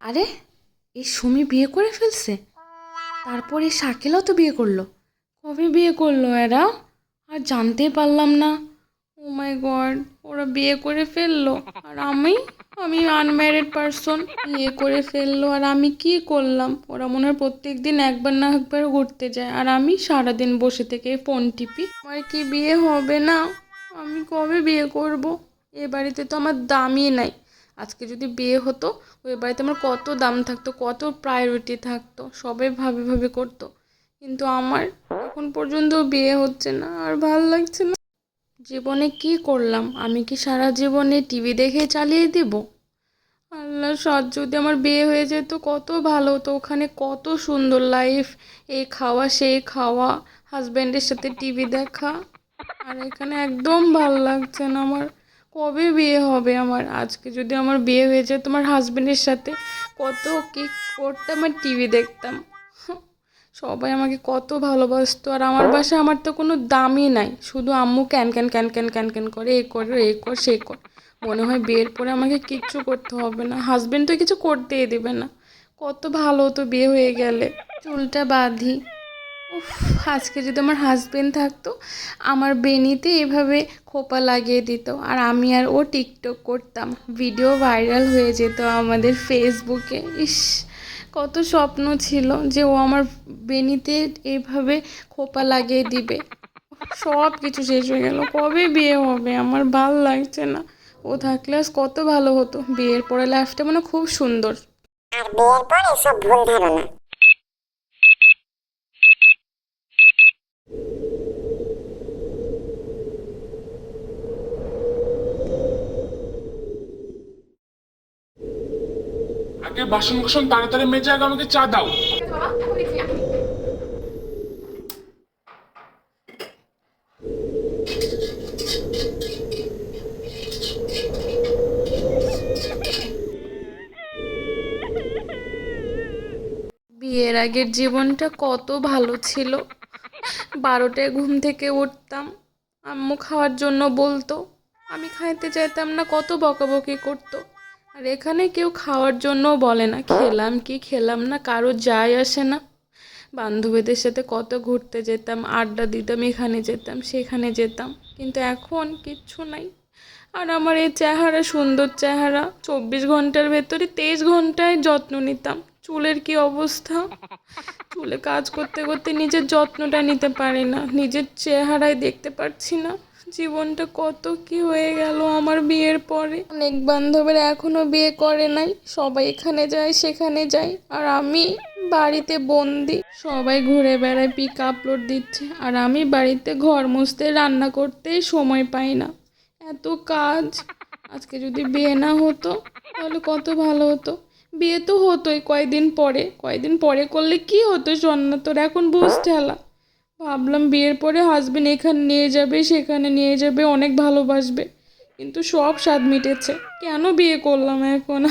আরে, এই সুমি বিয়ে করে ফেলছে? তারপরে শাকিলাও তো বিয়ে করল। কবে বিয়ে করল এরা? আর জানতে পারলাম না। ও মাই গড ওরা বিয়ে করে ফেলল। আর আমি? আমি আনম্যারিড পারসন বিয়ে করে ফেলল। আর আমি কি করলাম? ওরা মনে হয় প্রত্যেক দিন একবার না একবার ঘুরতে যায়। আর আমি সারাদিন বসে থেকে ফোন টিপি। আমার কি বিয়ে হবে না? আমি কবে বিয়ে করব? এ বাড়িতে তো আমার দামই নাই। আজকে যদি বিয়ে হতো, ওই বাড়িতে আমার কত দাম থাকতো, কত প্রায়োরিটি থাকতো, সবাই ভাবে ভাবে করতো। কিন্তু আমার এখন পর্যন্ত বিয়ে হচ্ছে না, আর ভালো লাগছে না। জীবনে কি করলাম? আমি কি সারা জীবনে টিভি দেখে চালিয়ে দিব? আল্লাহ সৎ যদি আমার বিয়ে হয়ে যেত, কত ভালো হতো। ওখানে কত সুন্দর লাইফ এই খাওয়া, সেই খাওয়া। হাজব্যান্ডের সাথে টিভি দেখা। আর এখানে একদম ভালো লাগছে না আমার। কবে বিয়ে হবে আমার? আজকে যদি আমার বিয়ে হয়ে যায় তোমার হাজবেন্ডের সাথে, কত কি করতাম আর টিভি দেখতাম। সবাই আমাকে কত ভালোবাসতো। আর আমার বাসায় আমার তো কোনো দামই নাই। শুধু আম্মু ক্যান ক্যান ক্যান ক্যান ক্যান ক্যান করে, এ কর এ কর, সে কর। মনে হয় বিয়ের পরে আমাকে কিচ্ছু করতে হবে না। হাজবেন্ড তো কিছু করতেই দেবে না। কত ভালো হতো বিয়ে হয়ে গেলে। চুলটা বাঁধি। আজকে যদি আমার হাজবেন্ড থাকতো, আমার বেনিতে এভাবে খোপা লাগিয়ে দিত। আর আমি আর ও টিকটক করতাম। ভিডিও ভাইরাল হয়ে যেত আমাদের ফেসবুকে ইস, কত স্বপ্ন ছিল যে ও আমার বেনিতে এভাবে খোপা লাগিয়ে দিবে। সব কিছু শেষ হয়ে গেল। কবে বিয়ে হবে? আমার ভালো লাগছে না। ও থাকলে আজ কত ভালো হতো। বিয়ের পরে লাইফটা মানে খুব সুন্দর। আর বিয়ের ভুল ধারণা। আগে বাসন কোসন তাড়াতাড়ি মেজে আগে আমাকে চা দাও। বিয়ের আগের জীবনটা কত ভালো ছিল। বারোটায় ঘুম থেকে উঠতাম, আম্মু খাওয়ার জন্য বলতো, আমি খাইতে চাইতাম না, কত বকাবকি করতো। আর এখানে কেউ খাওয়ার জন্যও বলে না, খেলাম কি খেলাম না কারও যায় আসে না। বান্ধবীদের সাথে কত ঘুরতে যেতাম, আড্ডা দিতাম, এখানে যেতাম, সেখানে যেতাম, কিন্তু এখন কিচ্ছু নাই। আর আমার এই চেহারা, সুন্দর চেহারা, চব্বিশ ঘণ্টার ভেতরে তেইশ ঘন্টায় যত্ন নিতাম। চুলের কি অবস্থা? চুলে কাজ করতে করতে নিজের যত্নটা নিতে পারি না, নিজের চেহারায় দেখতে পারছি না। জীবনটা কত কি হয়ে গেল আমার বিয়ের পরে। অনেক বান্ধবীরা এখনও বিয়ে করে নাই। সবাই এখানে যায়, সেখানে যায়। আর আমি বাড়িতে বন্দি। সবাই ঘুরে বেড়ায় পিক আপলোড দিচ্ছে। আর আমি বাড়িতে ঘর মুছতে, রান্না করতে সময় পাই না। এত কাজ। আজকে যদি বিয়ে না হতো, তাহলে কত ভালো হতো। বিয়ে তো হতোই কয়দিন পরে। কয়দিন পরে করলে কি হতো সন্না তোর এখন বুঝ ঠেলা। ভাবলাম বিয়ের পরে হাজবেন্ড এখানে নিয়ে যাবে, সেখানে নিয়ে যাবে, অনেক ভালোবাসবে। কিন্তু সব স্বাদ মিটেছে। কেন বিয়ে করলাম এখন?